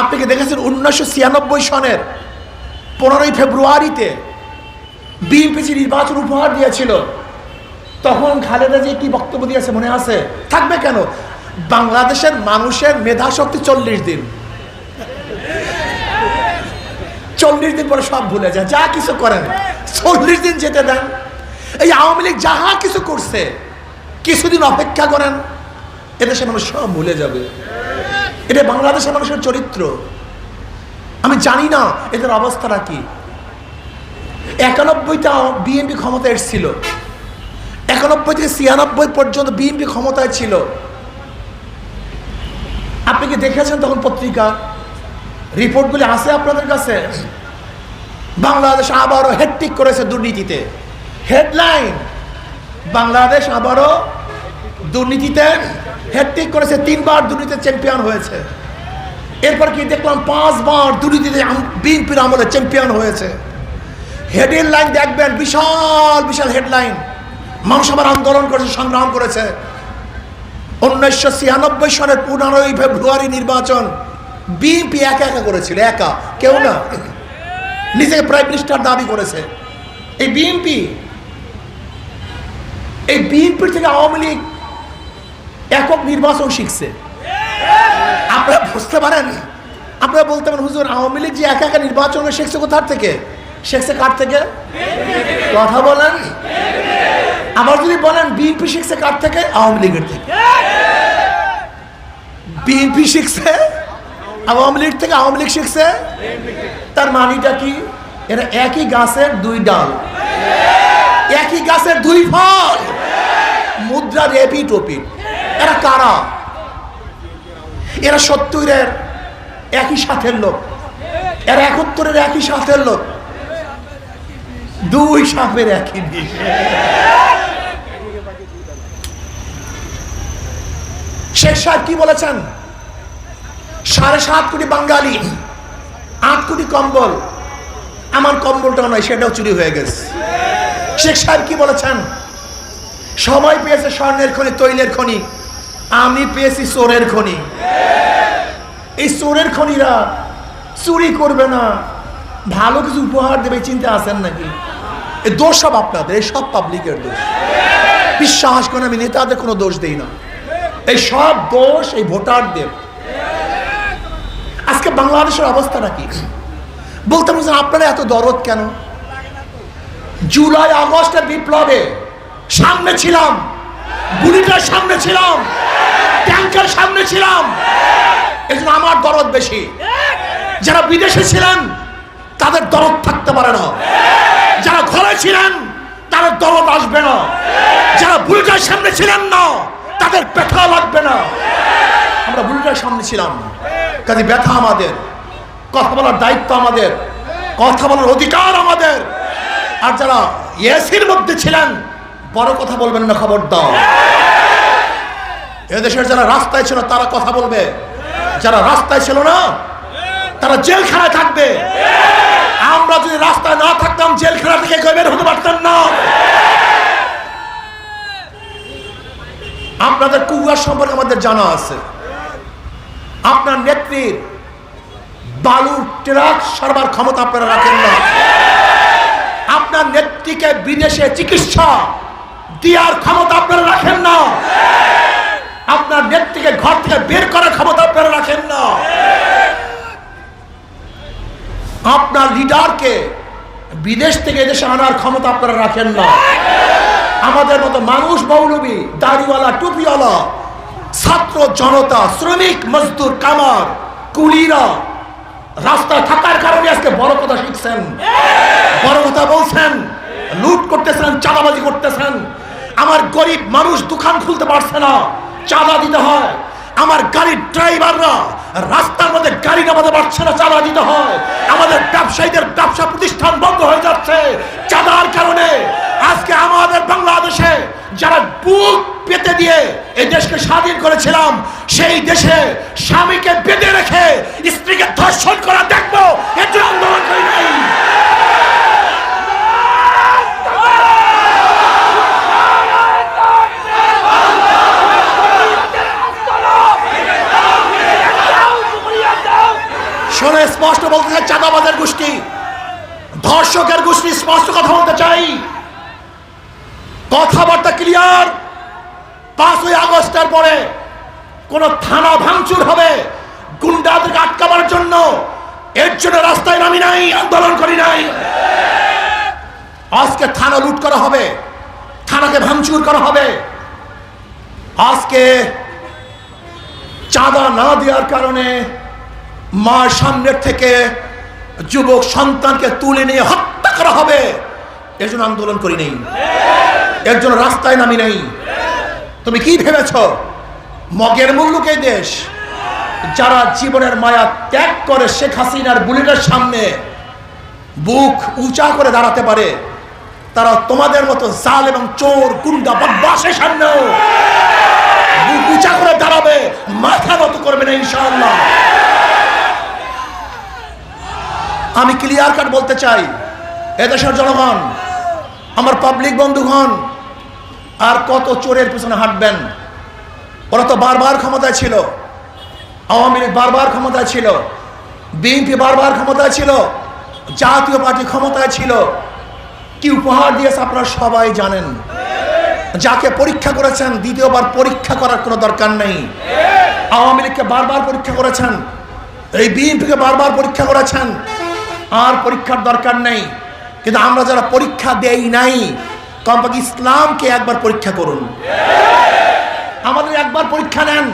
আপনি কি দেখেছেন উনিশশো ছিয়ানব্বই সনের পনেরোই ফেব্রুয়ারিতে বিএনপি যে নির্বাচন উপহার দিয়েছিল, তখন খালেদা যে কি বক্তব্য দিয়েছে মনে আছে? থাকবে কেন? বাংলাদেশের মানুষের মেধা শক্তি চল্লিশ দিন। চল্লিশ দিন পরে সব ভুলে যায়, যা কিছু করেন, চল্লিশ দিন যেতে দেন। এই আওয়ামী লীগ যাহা কিছু করছে, কিছুদিন অপেক্ষা করেন এদেশে মানুষ সব ভুলে যাবে। এটা বাংলাদেশের মানুষের চরিত্র। আমি জানি না এদের অবস্থাটা কি। একানব্বইটা বিএনপি ক্ষমতা এসেছিল। একানব্বই থেকে ছিয়ানব্বই পর্যন্ত বিএনপি ক্ষমতায় ছিল। আপনি কি দেখেছেন তখন পত্রিকা? রিপোর্টগুলি আছে আপনাদের কাছে? বাংলাদেশ আবারও হেডটিক করেছে দুর্নীতিতে। হেডলাইন বাংলাদেশ আবারও দুর্নীতিতে হেডটিক করেছে, তিনবার দুর্নীতিতে চ্যাম্পিয়ন হয়েছে। এরপর কি দেখলাম, পাঁচবার দুর্নীতিতে বিএনপির আমলে চ্যাম্পিয়ন হয়েছে। হেডের লাইন দেখবেন, বিশাল বিশাল হেডলাইন মানুষ আবার আন্দোলন করেছে, সংগ্রাম করেছে। উনিশশো ছিয়ানব্বই সনের পনেরোই ফেব্রুয়ারি নির্বাচন, বিএনপি একা একা করেছিল, একা, কেউ না। নিজেকে প্রাইম মিনিস্টার দাবি করেছে। এই বিএনপি, এই বিএনপির থেকে আওয়ামী লীগ একক নির্বাচন শিখছে। আপনারা বুঝতে পারেন? আপনারা বলতে পারেন, হুজুর, আওয়ামী লীগ যে একা একা নির্বাচন শিখছে কোথার থেকে? শিখছে কার থেকে? কথা বলেন। আবার যদি বলেন, বিএনপি শিখছে কার থেকে? আওয়ামী লীগের থেকে। বিএনপি শিখছে? আওয়ামী লীগ থেকে আওয়ামী লীগ শিখছে? তার মানিটা কি? এরা একই গাছের দুই ডাল। একই গাছের দুই ফল। মুদ্রা রেপি টপি এরা কারা? এরা সত্তরের একই সাথের লোক। এরা একাত্তরের একই সাথের লোক। দুই সাপের একই শেখ সাহেব কি বলেছেন? সাড়ে সাত কোটি বাঙালি, আট কোটি কম্বল। আমার কম্বলটা নয়, সেটাও চুরি হয়ে গেছে। শেখ সাহেব কি বলেছেন? সবাই পেয়েছে স্বর্ণের খনি, তৈলের খনি। আমি পেয়েছি চোরের খনি। এই চোরের খনিরা চুরি করবে না। ভালো কিছু উপহার দেবে চিন্তা আছেন নাকি? এই দোষ সব আপনাদের, এই সব পাবলিকের দোষ। বিশ্বাস করে আমি নেতাদের কোনো দোষ দেই না। এই সব দোষ এই ভোটারদের। আজকে বাংলাদেশের অবস্থাটা কি? বলতে বলছেন আপনারা এত দরদ কেন? জুলাই, আগস্টের বিপ্লবে সামনে ছিলাম। গুলিটার সামনে ছিলাম। ট্যাঙ্কের সামনে ছিলাম। এই জন্য আমার দরদ বেশি। যারা বিদেশে ছিলেন, তাদের দরদ থাকতে পারে না। যারা ঘরে ছিলেন, তাদের দরদ আসবে না। যারা বুলেটের সামনে ছিলেন না, তাদের ব্যথা লাগবে না। আমরা বুলেটের সামনে ছিলাম। কাজে ব্যথা আমাদের, কথা বলার দায়িত্ব আমাদের, কথা বলার অধিকার আমাদের। আর যারা এসির মধ্যে ছিলেন বড় কথা বলবেন না খবর দাও এদেশের যারা রাস্তায় ছিল, তারা কথা বলবে। যারা রাস্তায় ছিল না, তারা জেলখানায় থাকবে। আমরা যদি রাস্তায় না থাকতাম, জেলখানা থেকে বের হতে পারতাম না। আপনাদের কুয়ার সম্পর্কে আমাদের জানা আছে। আপনার নেত্রীর বালুর ট্রাক সারবার ক্ষমতা আপনারা রাখেন না। আপনার নেত্রীকে বিদেশে চিকিৎসা দেওয়ার ক্ষমতা আপনারা রাখেন না। আপনার নেত্রীকে ঘর থেকে বের করার ক্ষমতা আপনারা রাখেন না। আপনার লিডারকে বিদেশ থেকে এদেশে আনার ক্ষমতা আপনারা রাখেন না। আমাদের মতো মানুষ মৌলবী, দাড়িওয়ালা, টুপিওয়ালা, ছাত্র জনতা, শ্রমিক, মজদুর, কামার, কুলিরা রাস্তায় থাকার কারণে আজকে বড় কথা শিখছেন। বড় কথা বলছেন, লুট করতেছেন, চাঁদাবাজি করতেছেন। আমার গরিব মানুষ দোকান খুলতে পারছে না, চাঁদা দিতে হয়। আমার গাড়ির ড্রাইভাররা রাস্তার মধ্যে গাড়ি নামাতে পারছে না, চাঁদা দিতে হয়। আমাদের ব্যবসায়ীদের ব্যবসা প্রতিষ্ঠান বন্ধ হয়ে যাচ্ছে চাঁদার কারণে। আজকে আমাদের বাংলাদেশে যারা বুক পেতে দিয়ে এই দেশকে স্বাধীন করেছিলাম, সেই দেশে স্বামীকে বেঁধে রেখে স্ত্রীকে ধর্ষণ করা দেখব জন্য আন্দোলন করি নাই শোনে স্পষ্ট বলতে চাই চাঁদাবাজের গোষ্ঠী ধর্ষকের গোষ্ঠী স্পষ্ট কথা বলতে চাই কথাবার্তা ক্লিয়ার পাঁচই আগস্টের পরে কোন থানা ভাঙচুর হবে গুন্ডাদেরকে আটকাবার জন্য এর জন্য রাস্তায় নাই, আন্দোলন করি নাই। আজকে থানা লুট করা হবে, থানাকে ভাঙচুর করা হবে। আজকে চাঁদা না দেওয়ার কারণে মার সামনের থেকে যুবক সন্তানকে তুলে নিয়ে হত্যা করা হবে। এর জন্য আন্দোলন করি নেই। এর জন্য রাস্তায় নামি নেই। তুমি কি ভেবেছ? মগের মুল্লুক এই দেশ। যারা জীবনের মায়া ত্যাগ করে শেখ হাসিনার বুলেটের সামনে বুক উঁচা করে দাঁড়াতে পারে, তারা তোমাদের মতো জাল এবং চোর, গুন্ডা বদমাসের সামনেও বুক উঁচা করে দাঁড়াবে, মাথা নত করবে না, ইনশাআল্লাহ। আমি ক্লিয়ার কাট বলতে চাই, এদেশের জনগণ, আমার পাবলিক বন্ধুগণ, আর কত চোরের পিছনে হাঁটবেন? ওরা তো বারবার ক্ষমতায় ছিল। আওয়ামী লীগ বারবার ক্ষমতা ছিল, বিএনপি বারবার ক্ষমতা ছিল, জাতীয় পার্টি ক্ষমতায় ছিল। কি উপহার দিয়েছে আপনারা সবাই জানেন। যাকে পরীক্ষা করেছেন, দ্বিতীয়বার পরীক্ষা করার কোনো দরকার নেই। আওয়ামী লীগকে বারবার পরীক্ষা করেছেন, এই বিএনপিকে বারবার পরীক্ষা করেছেন, আর পরীক্ষার দরকার নেই। কিন্তু আমরা যারা পরীক্ষা দেই নাই, কমপক্ষে ইসলামকে একবার পরীক্ষা করুন। আমাদের একবার পরীক্ষা নেন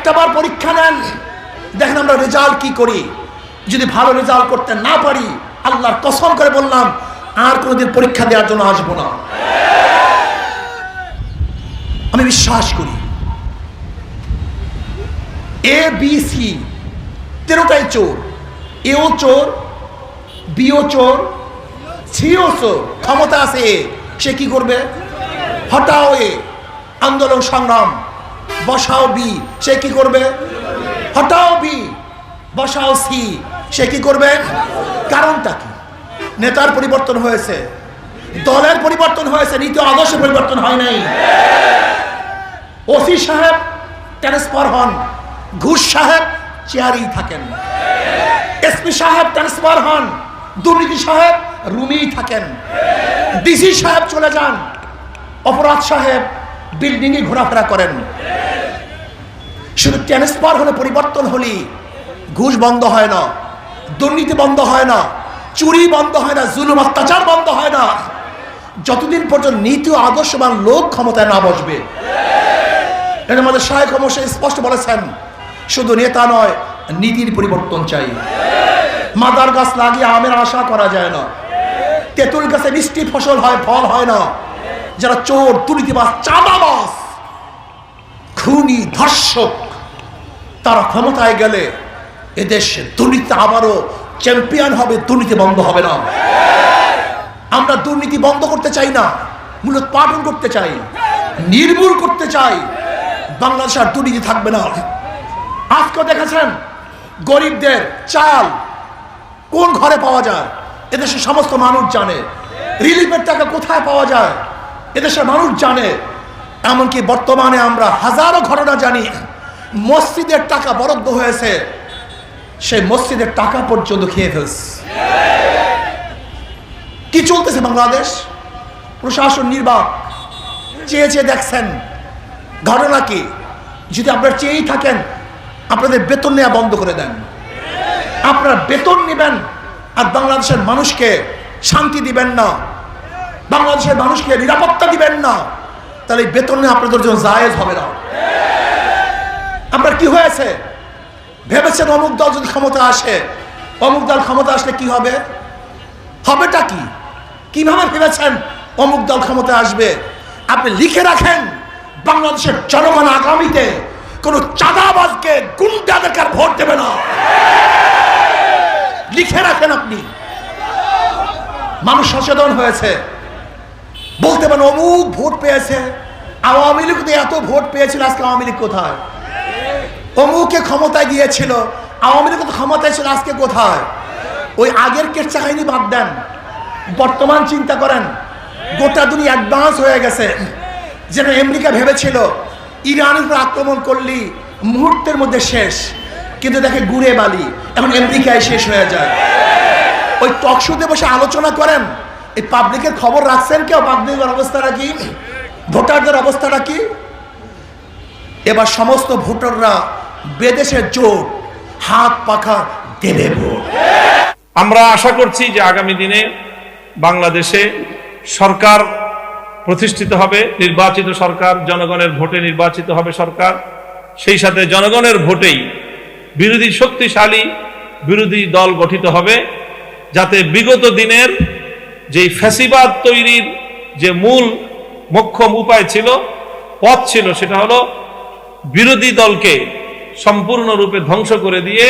একটাবার পরীক্ষা নেন। দেখেন আমরা রেজাল্ট কি করি? যদি ভালো রেজাল্ট করতে না পারি, আল্লাহর কসম করে বললাম, আর কোনোদিন পরীক্ষা দেওয়ার জন্য আসব না। আমি বিশ্বাস করি এ বি সি তেরোটাই চোর। এও চোর বিও চোর সিও চোর। ক্ষমতা আছে সে কি করবে? হটাও এ আন্দোলন সংগ্রাম। বসাও বি, সে কি করবে? হটাও বি, বসাও সি, সে কি করবে? কারণটা কি? নেতার পরিবর্তন হয়েছে, দলের পরিবর্তন হয়েছে, নীতি আদর্শ পরিবর্তন হয় নাই। ওসি সাহেব, ট্রান্সফার হন। ঘুষ সাহেব, চেয়ারেই থাকেন। এসপি সাহেব, ট্রান্সফার হন। দুর্নীতি সাহেব, রুমেই থাকেন। ডিসি সাহেব চলে যান। অপরাধ সাহেব, বিল্ডিংয়ে ঘোরাফেরা করেন। শুধু ট্রান্সফার হলে পরিবর্তন হলি, ঘুষ বন্ধ হয় না, দুর্নীতি বন্ধ হয় না, চুরি বন্ধ হয় না, জুলুম, অত্যাচার বন্ধ হয় না। যতদিন পর্যন্ত নীতি আদর্শবান লোক ক্ষমতায় না বসবে। আমাদের সহায়ক অবশ্যই স্পষ্ট বলেছেন, শুধু নেতা নয়, নীতির পরিবর্তন চাই। মাদার গাছ লাগিয়ে আমের আশা করা যায় না। তেঁতুল গাছে মিষ্টি ফসল হয়, ফল হয় না। যারা চোর দুর্নীতিবাস চাঁদাবাস খুনি, ধর্ষক তারা ক্ষমতায় গেলে এদেশে দুর্নীতি আবারও চ্যাম্পিয়ন হবে, দুর্নীতি বন্ধ হবে না। আমরা দুর্নীতি বন্ধ করতে চাই না, মূলত পাঠন করতে চাই, নির্মূল করতে চাই। বাংলাদেশ আর দুর্নীতি থাকবে না। আজকে দেখেছেন গরিবদের চাল কোন ঘরে পাওয়া যায়? এদেশের সমস্ত মানুষ জানে। রিলিফের টাকা কোথায় পাওয়া যায়? এদেশের মানুষ জানে। এমনকি বর্তমানে আমরা হাজারো ঘটনা জানি। মসজিদের টাকা বরাদ্দ হয়েছে, সেই মসজিদের টাকা পর্যন্ত খেয়ে ফেলছে। কি চলতেছে বাংলাদেশ? প্রশাসন নির্বাক, চেয়ে চেয়ে দেখছেন। ঘটনা কি? যদি আপনারা চেয়েই থাকেন, আপনাদের বেতন নেওয়া বন্ধ করে দেন। আপনারা বেতন নেবেন, আর বাংলাদেশের মানুষকে শান্তি দিবেন না। বাংলাদেশের মানুষকে নিরাপত্তা দিবেন না। তাহলে বেতন নিয়ে আপনাদের জন্য জায়েজ হবে না। আপনার কি হয়েছে? ভেবেছেন অমুক দল যদি ক্ষমতা আসে, অমুক দল ক্ষমতা আসলে কি হবে? হবেটা কি? কীভাবে ভেবেছেন অমুক দল ক্ষমতা আসবে? আপনি লিখে রাখেন, বাংলাদেশের জনগণ আগামীতে কোন চাঁদাবাজকে গুন্ডাদেরকে ভোট দেবে না। লিখে রাখেন আপনি। মানুষ সচেতন হয়েছে। বলতে পারেন অমুক ভোট পেয়েছে। আওয়ামী লীগ এত ভোট পেয়েছিল, আজকে আওয়ামী লীগ কোথায়? অমুকে ক্ষমতায় গিয়েছিল আওয়ামী লীগ ক্ষমতায় ছিল, আজকে কোথায়? ওই আগের কেচ্ছা কাহিনী বাদ দেন। বর্তমান চিন্তা করেন, গোটা দুনিয়া অ্যাডভান্স হয়ে গেছে। যেন আমেরিকা ভেবেছিল, ইরানের উপর আক্রমণ করলি, মুহূর্তের মধ্যে শেষ। কিন্তু দেখে গুড়ে বালি, এখন আমেরিকায় শেষ হয়ে যায়। ওই টকশোতে বসে আলোচনা করেন, এই পাবলিকের খবর রাখছেন কেউ? পাবলিকের অবস্থাটা কি? ভোটারদের অবস্থাটা কি? এবার সমস্ত ভোটাররা বেদেশের জোট হাত পাখা দেবে আমরা আশা করছি যে আগামী দিনে বাংলাদেশে সরকার প্রতিষ্ঠিত হবে, নির্বাচিত সরকার, জনগণের ভোটে নির্বাচিত হবে সরকার। সেই সাথে জনগণের ভোটেই বিরোধী শক্তিশালী বিরোধী দল গঠিত হবে, যাতে বিগত দিনের যে ফ্যাসিবাদ তৈরির যে মূল, মোক্ষম উপায় ছিল, পথ ছিল, সেটা হলো বিরোধী দলকে সম্পূর্ণরূপে ধ্বংস করে দিয়ে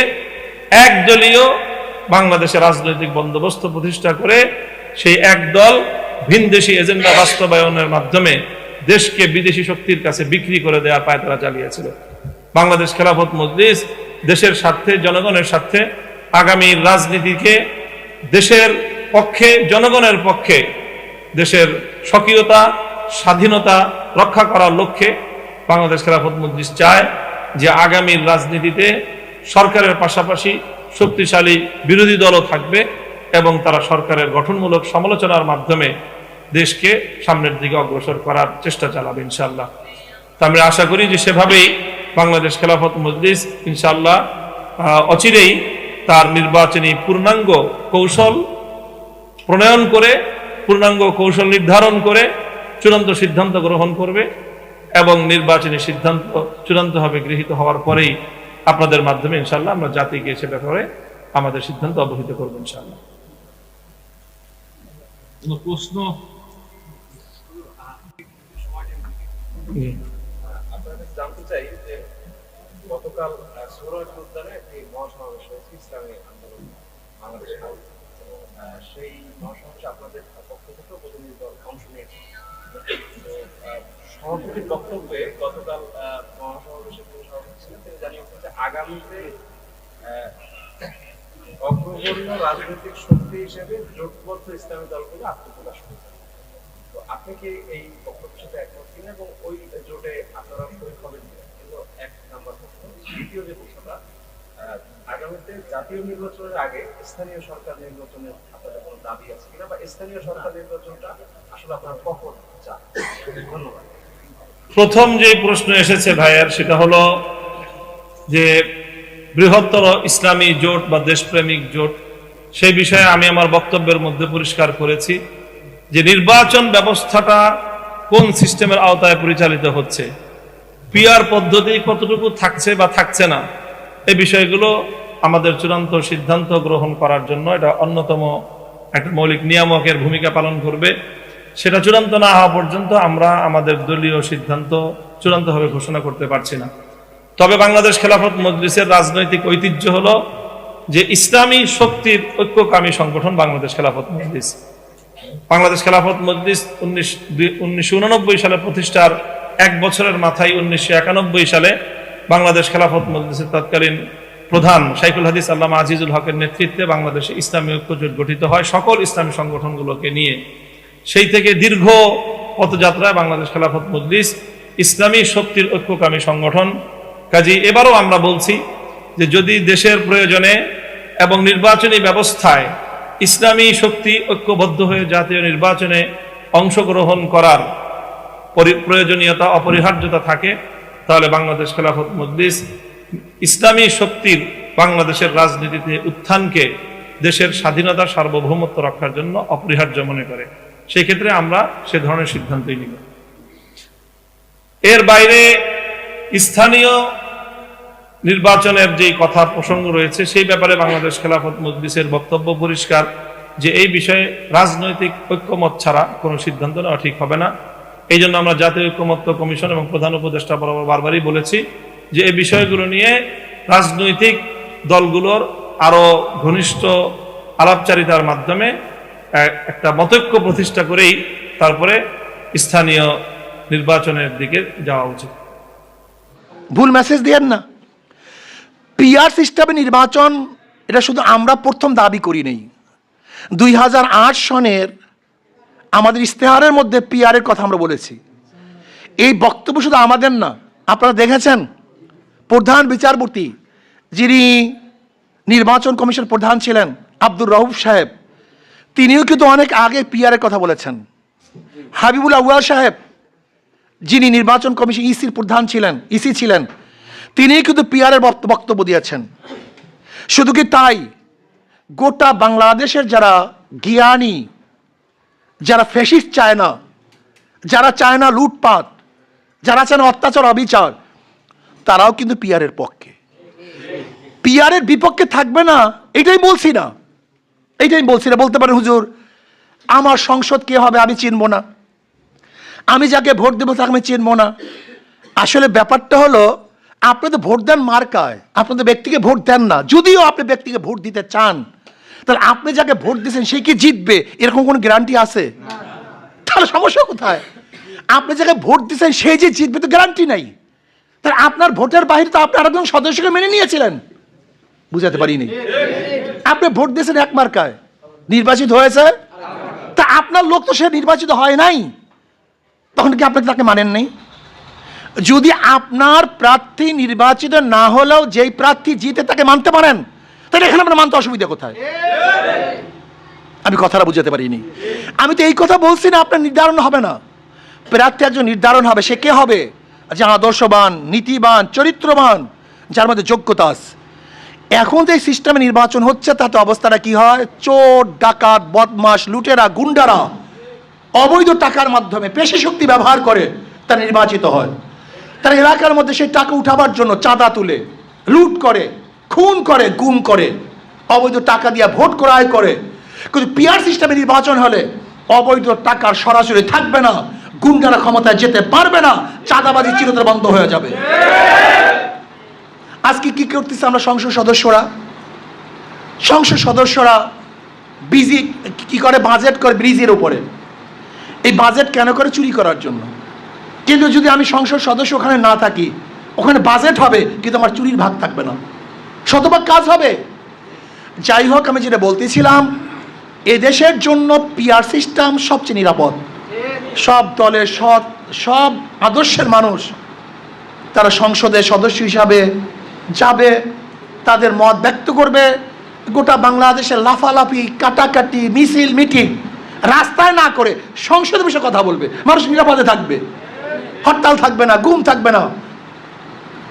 একদলীয় বাংলাদেশের রাজনৈতিক বন্দোবস্ত প্রতিষ্ঠা করে সেই একদল ভিনদেশি এজেন্ডা বাস্তবায়নের মাধ্যমে দেশকে বিদেশি শক্তির কাছে বিক্রি করে দেওয়ার পায় তারা চালিয়েছিল। বাংলাদেশ খেলাফত মজলিস দেশের স্বার্থে, জনগণের স্বার্থে আগামীর রাজনীতিকে দেশের পক্ষে, জনগণের পক্ষে দেশের স্বকীয়তা, স্বাধীনতা রক্ষা করার লক্ষ্যে বাংলাদেশ খেলাফত মজলিস চায় যে আগামীর রাজনীতিতে সরকারের পাশাপাশি শক্তিশালী বিরোধী দলও থাকবে এবং তারা সরকারের গঠনমূলক সমালোচনার মাধ্যমে দেশকে সামনের দিকে অগ্রসর করার চেষ্টা চালাবে ইনশাল্লাহ তা আমরা আশা করি যে সেভাবেই বাংলাদেশ খেলাফত মজলিস ইনশাল্লাহ অচিরেই তার নির্বাচনী পূর্ণাঙ্গ কৌশল প্রণয়ন করে, পূর্ণাঙ্গ কৌশল নির্ধারণ করে চূড়ান্ত সিদ্ধান্ত গ্রহণ করবে। এবং নির্বাচনী সিদ্ধান্ত চূড়ান্তভাবে গৃহীত হওয়ার পরেই আপনাদের মাধ্যমে ইনশাল্লাহ আমরা জাতিকে সে ব্যাপারে আমাদের সিদ্ধান্ত অবহিত করব ইনশাল্লাহ প্রশ্ন? আপনাদের জানতে চাই যে গতকাল সৌরভ উদ্যানে একটি মহাসমাবেশ হয়েছে ইসলামী আন্দোলন বাংলাদেশ সেই মহাসমাবেশে আপনাদের পক্ষ থেকেও প্রতিনিধি দল অংশ নিয়েছে। সভাপতির বক্তব্যে গতকাল আহ, মহাসমাবেশে যিনি সভাপতি ছিলেন। তিনি জানিয়েছেন যে আগামীতে অগ্রগণ্য রাজনৈতিক শক্তি হিসেবে জোটবদ্ধ ইসলামী দলগুলো আত্মপ্রকাশ করবে। তো আপনি কি এই বক্তব্যের সাথে একমত কিনা এবং ওই জোটে আপনারা শরীর হবেন কিন্তু এক নাম্বার দ্বিতীয় যে প্রশ্নটা আগামীতে জাতীয় নির্বাচনের আগে স্থানীয় সরকার নির্বাচনের আপনাদের কোনো দাবি আছে কিনা বা স্থানীয় সরকার নির্বাচনটা আসলে আপনারা কখন চান? ধন্যবাদ। প্রথম যে প্রশ্ন এসেছে ভাইয়ের, সেটা হলো যে বৃহত্তর ইসলামী জোট বা দেশপ্রেমিক জোট সেই বিষয়ে আমি আমার বক্তব্যের মধ্যে পরিষ্কার করেছি যে নির্বাচন ব্যবস্থাটা কোন সিস্টেমের আওতায় পরিচালিত হচ্ছে, পিআর পদ্ধতি কতটুকু থাকছে বা থাকছে না এই বিষয়গুলো আমাদের চূড়ান্ত সিদ্ধান্ত গ্রহণ করার জন্য এটা অন্যতম একটা মৌলিক নিয়ামকের ভূমিকা পালন করবে। সেটা চূড়ান্ত না হওয়া পর্যন্ত আমরা আমাদের দলীয় সিদ্ধান্ত চূড়ান্তভাবে ঘোষণা করতে পারছি না। তবে বাংলাদেশ খেলাফত মজলিসের রাজনৈতিক ঐতিহ্য হলো যে ইসলামী শক্তির ঐক্যকামী সংগঠন বাংলাদেশ খেলাফত মজলিস। বাংলাদেশ খেলাফত মজলিস উনিশ উনিশশো সালে প্রতিষ্ঠার এক বছরের মাথায় উনিশশো একানব্বই সালে বাংলাদেশ খেলাফত মজলিসের তৎকালীন প্রধান শাইখুল হাদিস আল্লামা আজিজুল হকের নেতৃত্বে বাংলাদেশে ইসলামী ঐক্যজোট গঠিত হয়। সকল ইসলামী সংগঠনগুলোকে নিয়ে সেই থেকে দীর্ঘ পথযাত্রায় বাংলাদেশ খেলাফত মজলিস, ইসলামী শক্তির ঐক্যকামী সংগঠন। কাজী এবারও আমরা বলছি যে যদি দেশের প্রয়োজনে এবং নির্বাচনী ব্যবস্থায় ইসলামী শক্তি ঐক্যবদ্ধ হয়ে জাতীয় নির্বাচনে অংশগ্রহণ করার পরি- প্রয়োজনীয়তা, অপরিহার্যতা থাকে, তাহলে বাংলাদেশ খেলাফত মজলিস ইসলামী শক্তির বাংলাদেশের রাজনীতিতে উত্থানকে দেশের স্বাধীনতা সার্বভৌমত্ব রক্ষার জন্য অপরিহার্য মনে করে। সেই ক্ষেত্রে আমরা সে ধরনের সিদ্ধান্তই নিব। এর বাইরে স্থানীয় নির্বাচনের যে কথা প্রসঙ্গ রয়েছে, সেই ব্যাপারে বাংলাদেশ খেলাফত মজলিসের বক্তব্য পরিষ্কার যে এই বিষয়ে রাজনৈতিক ঐক্যমত ছাড়া কোনো সিদ্ধান্ত নেওয়া ঠিক হবে না। এই জন্য আমরা জাতীয় ঐক্যমত্য কমিশন এবং প্রধান উপদেষ্টা বরাবর বারবারই বলেছি যে এই বিষয়গুলো নিয়ে রাজনৈতিক দলগুলোর আরও ঘনিষ্ঠ আলাপচারিতার মাধ্যমে একটা মতৈক্য প্রতিষ্ঠা করেই তারপরে স্থানীয় নির্বাচনের দিকে যাওয়া উচিত। ভুল মেসেজ দিয়েন না। পিআর সিস্টেমে নির্বাচন, এটা শুধু আমরা প্রথম দাবি করি নেই। দুই হাজার আট সনের আমাদের ইশতেহারের মধ্যে পিআরের কথা আমরা বলেছি। এই বক্তব্য শুধু আমাদের না, আপনারা দেখেছেন? প্রধান বিচারপতি যিনি নির্বাচন কমিশন প্রধান ছিলেন, আব্দুর রহুফ সাহেব, তিনিও কিন্তু অনেক আগে পিয়ারের কথা বলেছেন। হাবিবুল আউয়াল সাহেব, যিনি নির্বাচন কমিশন ইসির প্রধান ছিলেন ইসি ছিলেন তিনি কিন্তু পিয়ারের বক্তব্য দিয়েছেন। শুধু কি তাই? গোটা বাংলাদেশের যারা জ্ঞানী, যারা ফেসিস্ট চায় না যারা চায় না লুটপাট, যারা চায় না অত্যাচার, অবিচার তারাও কিন্তু পিয়ারের পক্ষে। পিয়ারের বিপক্ষে থাকবে না, এটাই বলছি না। এইটাই বলছি না, বলতে পারেন হুজুর, আমার সংসদ কে হবে আমি চিনব না। আমি যাকে ভোট দেবো তাকে আমি চিনব না। আসলে ব্যাপারটা হলো, আপনি তো ভোট দেন মার্কায়, আপনি তো ব্যক্তিকে ভোট দেন না। যদিও আপনি ব্যক্তিকে ভোট দিতে চান, তাহলে আপনি যাকে ভোট দিয়েছেন সে কি জিতবে? এরকম কোনো গ্যারান্টি আছে? তাহলে সমস্যা কোথায়? আপনি যাকে ভোট দিয়েছেন সে যে জিতবে তো গ্যারান্টি নাই। তাহলে আপনার ভোটের বাইরে তো আপনি আরেকজন সদস্যকে মেনে নিয়েছিলেন। বুঝাতে পারিনি। আপনি ভোট দিয়েছেন এক মার্কায়। নির্বাচিত হয়েছে। তা আপনার লোক তো সে নির্বাচিত হয় নাই। তখন কি আপনি তাকে মানেন নাই? যদি আপনার প্রার্থী নির্বাচিত না হলেও যেই প্রার্থী জিতে তাকে মানতে পারেন, তাহলে এখানে আপনার মানতে অসুবিধা কোথায়? আমি কথাটা বুঝাতে পারিনি। আমি তো এই কথা বলছি না, আপনার নির্ধারণ হবে না। প্রার্থী একজন নির্ধারণ হবে, সে কে হবে? যে আদর্শবান, নীতিবান, চরিত্রবান, যার মধ্যে যোগ্যতা আছে। এখন যে সিস্টেমে নির্বাচন হচ্ছে, তাতে অবস্থাটা কি হয়? চোর, ডাকাত বদমাস লুটেরা, গুন্ডারা অবৈধ টাকার মাধ্যমে পেশি শক্তি ব্যবহার করে তারা নির্বাচিত হয়। তারা এলাকার মধ্যে সেই টাকা উঠাবার জন্য চাঁদা তুলে, লুট করে, খুন করে, গুম করে, অবৈধ টাকা দিয়ে ভোট ক্রয় করে। কিন্তু পিয়ার সিস্টেমে নির্বাচন হলে অবৈধ টাকার সরাসরি থাকবে না। গুন্ডারা ক্ষমতায় যেতে পারবে না, চাঁদাবাজি চিরতরে বন্ধ হয়ে যাবে। আজকে কি করতেছে আমরা সংসদ সদস্যরা? সংসদ সদস্যরা বিজি কি করে? বাজেট করে ব্রিজের উপরে। এই বাজেট কেন করে চুরি করার জন্য? কিন্তু যদি আমি সংসদ সদস্য ওখানে না থাকি, ওখানে বাজেট হবে, কিন্তু আমার চুরির ভাগ থাকবে না। শতভাগ কাজ হবে। যাই হোক, আমি যেটা বলতেছিলাম, এদেশের জন্য পিআর সিস্টেম সবচেয়ে নিরাপদ। সব দলের সৎ, সব আদর্শের মানুষ তারা সংসদের সদস্য হিসাবে যাবে, তাদের মত ব্যক্ত করবে, গোটা বাংলাদেশের লাফালাফি, কাটাকাটি, মিছিল, মিটিং রাস্তায় না করে সংসদে বসে কথা বলবে। মানুষ নিরাপদে থাকবে। হরতাল থাকবে না, গুম থাকবে না,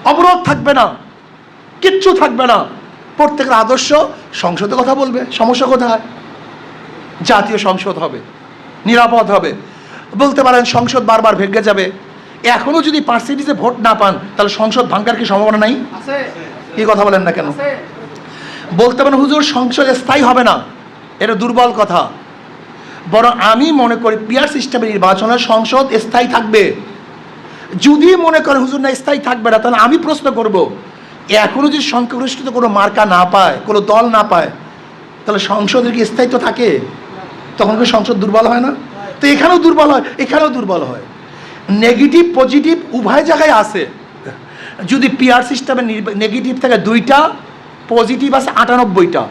অবরোধ থাকবে না, কিচ্ছু থাকবে না। প্রত্যেকের আদর্শ সংসদে কথা বলবে, সমস্যা কোথায়? জাতীয় সংসদ হবে, নিরাপদ হবে। বলতে পারেন সংসদ বারবার ভেঙে যাবে। এখনও যদি পার্সেন্টেজে ভোট না পান তাহলে সংসদ ভাঙ্গার কি সম্ভাবনা নাই? কি কথা বলেন না কেন? বলতে পারেন হুজুর সংসদ স্থায়ী হবে না। এটা দুর্বল কথা। বরং আমি মনে করি পিয়ার সিস্টেমে নির্বাচনে সংসদ স্থায়ী থাকবে। যদি মনে করেন হুজুর না স্থায়ী থাকবে না তাহলে আমি প্রশ্ন করব এখনও যদি সংখ্যাগরিষ্ঠতা কোনো মার্কা না পায় কোনো দল না পায় তাহলে সংসদের কি স্থায়িত্ব থাকে? তখন কি সংসদ দুর্বল হয় না? তো এখানেও দুর্বল হয়, এখানেও দুর্বল হয়। নেগেটিভ পজিটিভ উভয় জায়গায় আছে। যদি পিআর সিস্টেমে নেগেটিভ থাকে দুইটা পজিটিভ আছে আটানব্বইটা।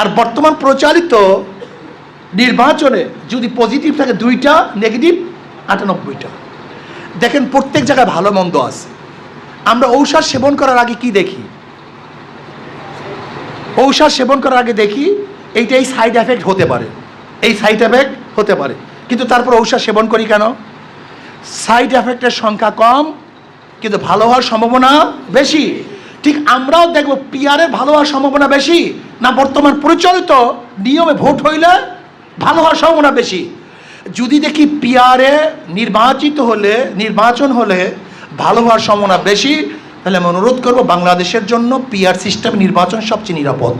আর বর্তমান প্রচারিত নির্বাচনে যদি পজিটিভ থাকে দুইটা নেগেটিভ আটানব্বইটা। দেখেন, প্রত্যেক জায়গায় ভালো মন্দ আছে। আমরা ঔষধ সেবন করার আগে কি দেখি? ঔষধ সেবন করার আগে দেখি, এইটা এই সাইড এফেক্ট হতে পারে। এই সাইড এফেক্ট হতে পারে। কিন্তু তারপর ঔষধ সেবন করি কেন? সাইড এফেক্টের সংখ্যা কম, কিন্তু ভালো হওয়ার সম্ভাবনা বেশি। ঠিক আমরাও দেখব পিয়ারের ভালো হওয়ার সম্ভাবনা বেশি না বর্তমান পরিচালিত নিয়মে ভোট হইলে ভালো হওয়ার সম্ভাবনা বেশি। যদি দেখি পিয়ারে নির্বাচিত হলে, নির্বাচন হলে ভালো হওয়ার সম্ভাবনা বেশি, তাহলে আমি অনুরোধ করব বাংলাদেশের জন্য পিয়ার সিস্টেম নির্বাচন সবচেয়ে নিরাপদ।